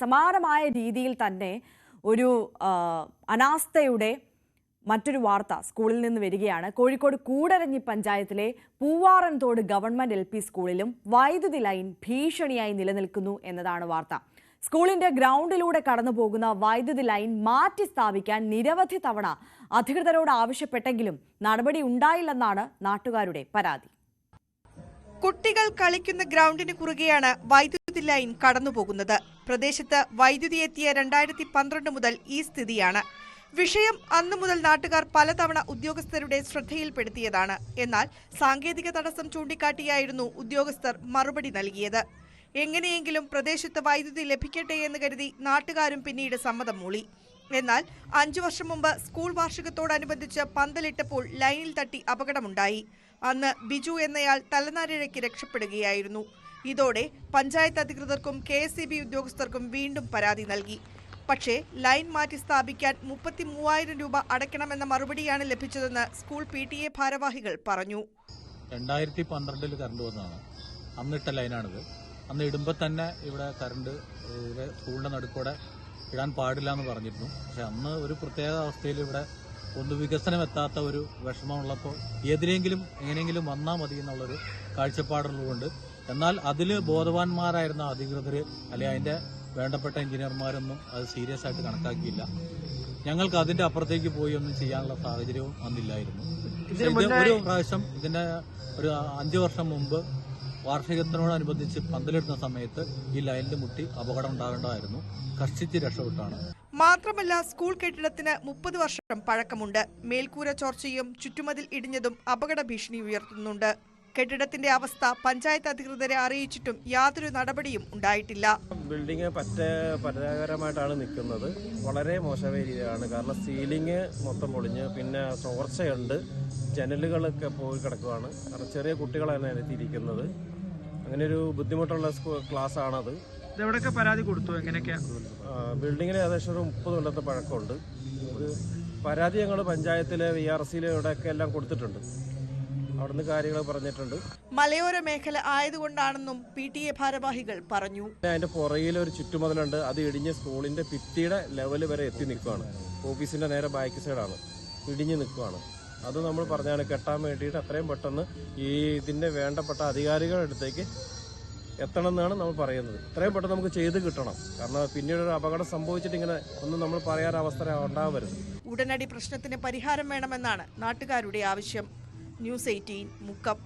സമാനമായ രീതിയിൽ തന്നെ ഒരു അനാസ്ഥയുടെ മറ്റൊരു വാർത്ത സ്കൂളിൽ നിന്ന് വരികയാണ്. കോഴിക്കോട് കൂടരഞ്ഞി പഞ്ചായത്തിലെ പൂവാറൻതോട് ഗവൺമെന്റ് എൽ പി സ്കൂളിലും വൈദ്യുതി ലൈൻ ഭീഷണിയായി നിലനിൽക്കുന്നു എന്നതാണ് വാർത്ത. സ്കൂളിന്റെ ഗ്രൗണ്ടിലൂടെ കടന്നു പോകുന്ന വൈദ്യുതി ലൈൻ മാറ്റി സ്ഥാപിക്കാൻ നിരവധി തവണ അധികൃതരോട് ആവശ്യപ്പെട്ടെങ്കിലും നടപടി ഉണ്ടായില്ലെന്നാണ് നാട്ടുകാരുടെ പരാതി. കുട്ടികൾ കളിക്കുന്ന ഗ്രൗണ്ടിന് കുറുകെയാണ് വൈദ്യുതി ലൈൻ കടന്നുപോകുന്നത്. പ്രദേശത്ത് വൈദ്യുതി എത്തിയ രണ്ടായിരത്തി പന്ത്രണ്ട് മുതൽ ഈ സ്ഥിതിയാണ്. വിഷയം അന്നു മുതൽ നാട്ടുകാർ പലതവണ ഉദ്യോഗസ്ഥരുടെ ശ്രദ്ധയിൽപ്പെടുത്തിയതാണ്. എന്നാൽ സാങ്കേതിക തടസ്സം ചൂണ്ടിക്കാട്ടിയായിരുന്നു ഉദ്യോഗസ്ഥർ മറുപടി നൽകിയത്. എങ്ങനെയെങ്കിലും പ്രദേശത്ത് വൈദ്യുതി ലഭിക്കട്ടെ എന്ന് കരുതി നാട്ടുകാരും പിന്നീട് സമ്മതം മൂളി. എന്നാൽ അഞ്ചു വർഷം മുമ്പ് സ്കൂൾ വാർഷികത്തോടനുബന്ധിച്ച് പന്തലിട്ടപ്പോൾ ലൈനിൽ തട്ടി അപകടമുണ്ടായി. അന്ന് ബിജു എന്നയാൾ തലനാരിഴയ്ക്ക് രക്ഷപ്പെടുകയായിരുന്നു. ഇതോടെ പഞ്ചായത്ത് അധികൃതർക്കും കെ ഉദ്യോഗസ്ഥർക്കും വീണ്ടും പരാതി നൽകി. പക്ഷേ ലൈൻ മാറ്റി സ്ഥാപിക്കാൻ മുപ്പത്തി മൂവായിരം രൂപ അടയ്ക്കണമെന്ന മറുപടിയാണ് ലഭിച്ചതെന്ന് സ്കൂൾ പി ടി എ ഭാരവാഹികൾ പറഞ്ഞു. രണ്ടായിരത്തി പന്ത്രണ്ടിൽ കറണ്ട് വന്നതാണ്. അന്നിട്ട ലൈനാണിത്. അന്ന് ഇടുമ്പോൾ തന്നെ ഇവിടെ കറണ്ട് സ്കൂളിന്റെ നടുക്കൂടെ ഇടാൻ പാടില്ല എന്ന് പറഞ്ഞിരുന്നു. പക്ഷെ അന്ന് ഒരു പ്രത്യേക അവസ്ഥയിൽ ഇവിടെ ഒന്ന് വികസനം എത്താത്ത ഒരു വിഷമമുള്ളപ്പോൾ എതിരെങ്കിലും എങ്ങനെയെങ്കിലും വന്നാൽ മതി എന്നുള്ളൊരു കാഴ്ചപ്പാടുള്ളതുകൊണ്ട്. എന്നാൽ അതിൽ ബോധവാന്മാരായിരുന്ന അധികൃതർ അല്ലെങ്കിൽ അതിന്റെ വേണ്ടപ്പെട്ട എഞ്ചിനീയർമാരൊന്നും അത് സീരിയസ് ആയിട്ട് കണക്കാക്കിയില്ല. ഞങ്ങൾക്ക് അതിന്റെ അപ്പുറത്തേക്ക് പോയി ഒന്നും ചെയ്യാനുള്ള സാഹചര്യവും അന്നില്ലായിരുന്നു. ഒരു പ്രാവശ്യം ഇതിന്റെ ഒരു അഞ്ചു വർഷം മുമ്പ് വാർഷികത്തിനോടനുബന്ധിച്ച് പന്തലിടുന്ന സമയത്ത് ഈ ലൈനിൽ മുട്ടി അപകടം ഉണ്ടാകേണ്ടതായിരുന്നു. കഷ്ടിച്ച് രക്ഷപ്പെട്ടാണ്. മാത്രമല്ല സ്കൂൾ കെട്ടിടത്തിന് മുപ്പത് വർഷം പഴക്കമുണ്ട്. മേൽക്കൂര ചോർച്ചയും ചുറ്റുമതിൽ ഇടിഞ്ഞതും അപകട ഭീഷണി ഉയർത്തുന്നുണ്ട്. കെട്ടിടത്തിന്റെ അവസ്ഥ പഞ്ചായത്ത് അധികൃതരെ അറിയിച്ചിട്ടും യാതൊരു നടപടിയും ഉണ്ടായിട്ടില്ല. ബിൽഡിംഗ് പറ്റേ പരാജയകരമായിട്ടാണ് നിൽക്കുന്നത്. വളരെ മോശമായ രീതിയിലാണ്. കാരണം സീലിംഗ് മൊത്തം പൊളിഞ്ഞ് പിന്നെ ചോർച്ചയുണ്ട്. ജനലുകളൊക്കെ പോയി കിടക്കുകയാണ് കാരണം ചെറിയ കുട്ടികളാണ് അതിനകത്തിരിക്കുന്നത് അങ്ങനെ ഒരു ബുദ്ധിമുട്ടുള്ള ക്ലാസ് ആണത് ഇതെവിടെയൊക്കെ പരാതി കൊടുത്തു? എങ്ങനെയൊക്കെയാ ആ, ബിൽഡിങ്ങിന് ഏകദേശം ഒരു മുപ്പത് കൊല്ലത്തെ പഴക്കമുണ്ട്. ഇത് പരാതി ഞങ്ങൾ പഞ്ചായത്തിലെ വി ആർ സിയിലെ ഇവിടെയൊക്കെ എല്ലാം കൊടുത്തിട്ടുണ്ട്. അവിടുന്ന് കാര്യങ്ങൾ പറഞ്ഞിട്ടുണ്ട്. മലയോര മേഖല ആയതുകൊണ്ടാണെന്നും പി ടി എ ഭാരവാഹികൾ പറഞ്ഞു. അതിന്റെ പുറകിൽ ഒരു ചുറ്റുമതിലുണ്ട്. അത് ഇടിഞ്ഞ് സ്കൂളിന്റെ ഭിത്തിയുടെ ലെവൽ വരെ എത്തി നിൽക്കുകയാണ് ഓഫീസിന്റെ നേരെ ബാക്ക് സൈഡാണ്. ഇടിഞ്ഞ് നിൽക്കുകയാണ് അത് നമ്മൾ പറഞ്ഞാണ് കെട്ടാൻ വേണ്ടിയിട്ട് അത്രയും പെട്ടെന്ന് ഈ ഇതിന്റെ വേണ്ടപ്പെട്ട അധികാരികളുടെ അടുത്തേക്ക് എത്തണം എന്നാണ് നമ്മൾ പറയുന്നത്. ഇത്രയും പെട്ടെന്ന് നമുക്ക് ചെയ്ത് കിട്ടണം. കാരണം പിന്നീട് ഒരു അപകടം സംഭവിച്ചിട്ട് ഇങ്ങനെ ഒന്നും നമ്മൾ പറയാൻ അവസ്ഥ ഉണ്ടാവരുത്. ഉടനടി പ്രശ്നത്തിന് പരിഹാരം വേണമെന്നാണ് നാട്ടുകാരുടെ ആവശ്യം. News eighteen Mukkam.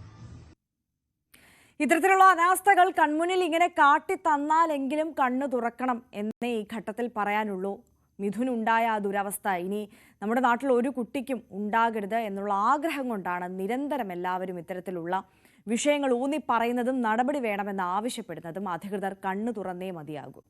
ഇത്തരത്തിലുള്ള അനാസ്ഥകൾ കൺമുന്നിൽ ഇങ്ങനെ കാട്ടി തന്നാലെങ്കിലും കണ്ണു തുറക്കണം എന്നേ ഈ ഘട്ടത്തിൽ പറയാനുള്ളൂ. മിഥുനുണ്ടായ ആ ദുരവസ്ഥ. ഇനി നമ്മുടെ നാട്ടിൽ ഒരു കുട്ടിക്കും ഉണ്ടാകരുത് എന്നുള്ള ആഗ്രഹം കൊണ്ടാണ് നിരന്തരം എല്ലാവരും ഇത്തരത്തിലുള്ള വിഷയങ്ങൾ ഊന്നി പറയുന്നതും നടപടി വേണമെന്ന് ആവശ്യപ്പെടുന്നതും അധികൃതർ കണ്ണു തുറന്നേ മതിയാകൂ.